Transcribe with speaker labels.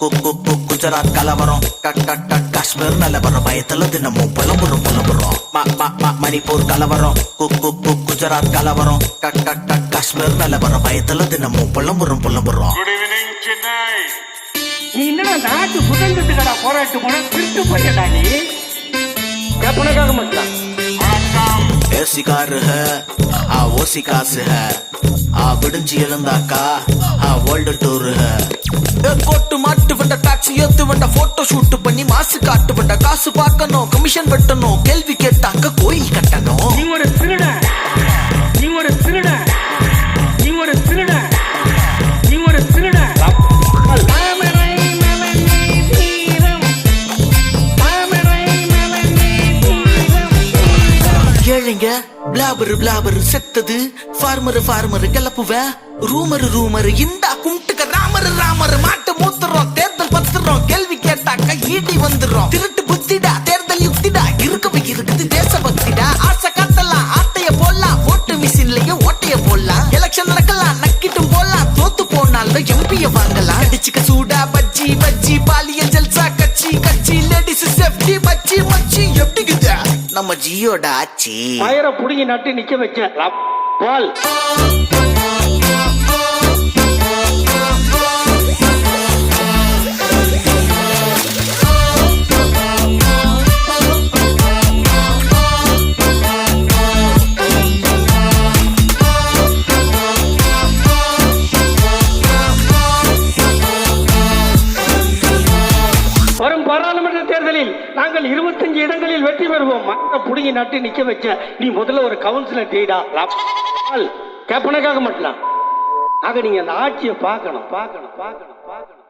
Speaker 1: குஜராத் கலவரம். காஷ்மீர் நிலவரம். பயத்துல தினமும் புலம்புறோம் புலம்புறோம். மணிப்பூர் கலவரம். குஜராத் கலவரம். காஷ்மீர் நிலவரம். பயத்துல தினமும் புலம்புறோம் புலம்புறோம்.
Speaker 2: நீ என்னடா நாட்டு சுதந்திரத்துக்கடா போராட்டு போன? திருட்டு போயிடா நீ. கற்பனைக்காக மட்டும்
Speaker 1: ஏசி காரு ஓசி காசு விடுஞ்சு எழுந்தாக்கா ஓல்டு டூரு கோட்டு மாட்டு வண்ட டாக்ஸி ஏத்து வண்ட போட்டோ ஷூட் பண்ணி மாசு காட்டு வண்ட காசு பார்க்கணும் கமிஷன் வெட்டணும் கேள்வி கேட்டாக்க கோயில் கட்டணும்.
Speaker 2: நீ ஒரு திருட. நீ ஒரு திருட. நீ ஒரு திருட. நீ ஒரு திருட. தாமரை மலனே தீரம் தாமரை மலனே தீரம்
Speaker 1: ஏழைங்க பிளாபர் பிளாபர் செத்தது. ஃபார்மர் ஃபார்மர் கிளப்புவேன் ரூமர் ரூமர் இந்தா கும்பிட்டுக்க வந்துரும் திருட்டு புத்திடா தேர்தல் யுக்திடா இருக்கவே இருக்குது தேச பக்திடா ஆசை காட்டலாம் ஆட்டைய போடலாம் ஓட்டு மிஷின்லயும் ஓட்டைய போடலாம். எலெக்ஷன் நடக்கலாம் நக்கிட்டும் போடலாம் தோத்து போனாலும் எம்பிய வாங்கலாம். அடிச்சுக்க சூடா பஜ்ஜி பஜ்ஜி பாலியல் ஜல்சா கட்சி கட்சி லேடிஸ் சேஃப்டி பச்சி மச்சி எப்படிக்குது? நம்ம ஜியோட ஆச்சி
Speaker 2: ஆயிரம் புடுங்கி நட்டு நிக்க வைக்க. பால். நாங்கள் இருபத்தஞ்சு இடங்களில் வெற்றி பெறுவோம். மக்களை புடுங்கி நட்டு நிக்க வச்ச நீ முதல்ல ஒரு கவுன்சிலர் டீடா கேப்பனக்காக மட்டும் ஆக நீங்க அந்த ஆட்சியை பார்க்கணும் பார்க்கணும் பார்க்கணும் பார்க்கணும்.